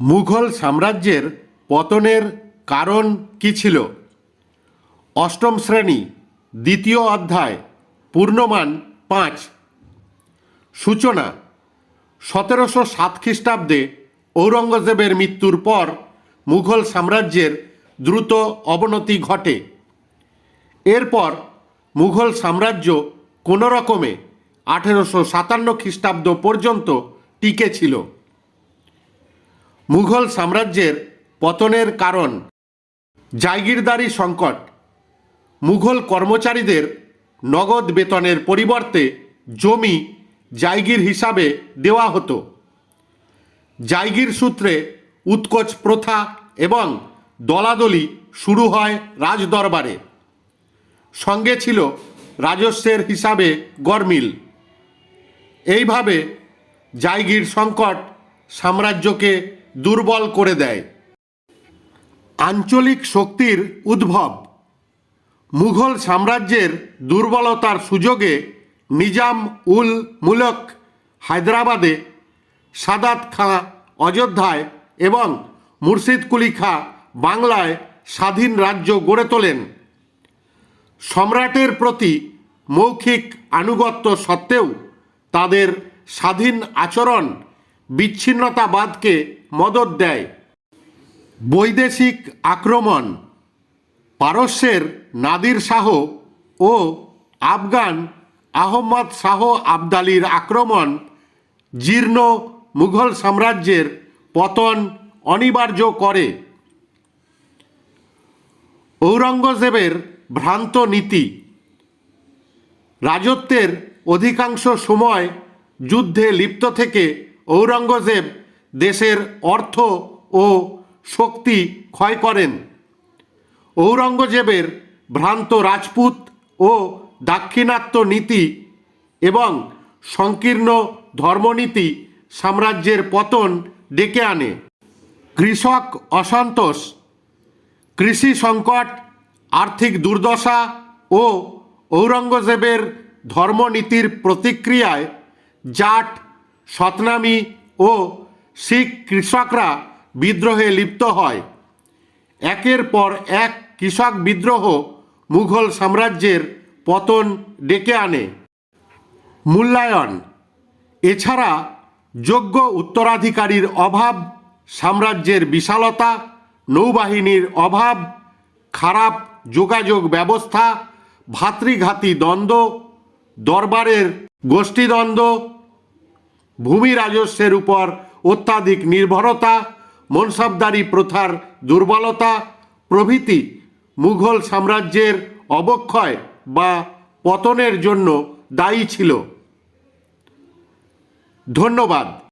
মুঘল সাম্রাজ্যের পতনের কারণ কি ছিল? অষ্টম শ্রেণি, দ্বিতীয় অধ্যায়, পূর্ণমান পাঁচ। সূচনা, সতেরোশো সাত খ্রিস্টাব্দে ঔরঙ্গজেবের মৃত্যুর পর মুঘল সাম্রাজ্যের দ্রুত অবনতি ঘটে। এরপর মুঘল সাম্রাজ্য কোনো রকমে আঠেরোশো সাতান্ন খ্রিস্টাব্দ পর্যন্ত টিকে ছিল। মুঘল সাম্রাজ্যের পতনের কারণ জায়গিরদারি সংকট, মুঘল কর্মচারীদের নগদ বেতনের পরিবর্তে জমি জায়গির হিসাবে দেওয়া হতো। জায়গির সূত্রে উৎকোচ প্রথা এবং দলাদলি শুরু হয় রাজদরবারে। সঙ্গে ছিল রাজস্বের হিসাবে গরমিল এইভাবে জায়গির সংকট সাম্রাজ্যকে দুর্বল করে দেয়। আঞ্চলিক শক্তির উদ্ভব। মুঘল সাম্রাজ্যের দুর্বলতার সুযোগে নিজাম উল মুলক হায়দ্রাবাদে সাদাত খাঁ অযোধ্যায় এবং মুর্শিদ কুলি খাঁ বাংলায় স্বাধীন রাজ্য গড়ে তোলেন। সম্রাটের প্রতি মৌখিক আনুগত্য সত্ত্বেও তাদের স্বাধীন আচরণ বিচ্ছিন্নতাবাদকে মদত দেয়। বৈদেশিক আক্রমণ, পারস্যের নাদির শাহ ও আফগান আহমদ শাহ আবদালির আক্রমণ জীর্ণ মুঘল সাম্রাজ্যের পতন অনিবার্য করে। ঔরঙ্গজেবের ভ্রান্ত নীতি, রাজত্বের অধিকাংশ সময় যুদ্ধে লিপ্ত থেকে ঔরঙ্গজেব দেশের অর্থ ও শক্তি ক্ষয় করেন। ঔরঙ্গজেবের ভ্রান্ত রাজপুত ও দাক্ষিণাত্য নীতি এবং সংকীর্ণ ধর্মনীতি সাম্রাজ্যের পতন ডেকে আনে। কৃষক অসন্তোষ, কৃষি সংকট, আর্থিক দুর্দশা ও ঔরঙ্গজেবের ধর্মনীতির প্রতিক্রিয়ায় জাট সতনামি ও শিখ কৃষকরা বিদ্রোহে লিপ্ত হয়। একের পর এক কৃষক বিদ্রোহ মুঘল সাম্রাজ্যের পতন ডেকে আনে। মূল্যায়ন। এছাড়া যোগ্য উত্তরাধিকারীর অভাব, সাম্রাজ্যের বিশালতা, নৌবাহিনীর অভাব, খারাপ যোগাযোগ ব্যবস্থা, ভাতৃঘাতী দ্বন্দ্ব, দরবারের গোষ্ঠীদ্বন্দ্ব, ভূমি রাজস্বের উপর অত্যাধিক নির্ভরতা, মনসাবদারি প্রথার দুর্বলতা, প্রভৃতি মুঘল সাম্রাজ্যের অবক্ষয় বা পতনের জন্য দায়ী ছিল। ধন্যবাদ।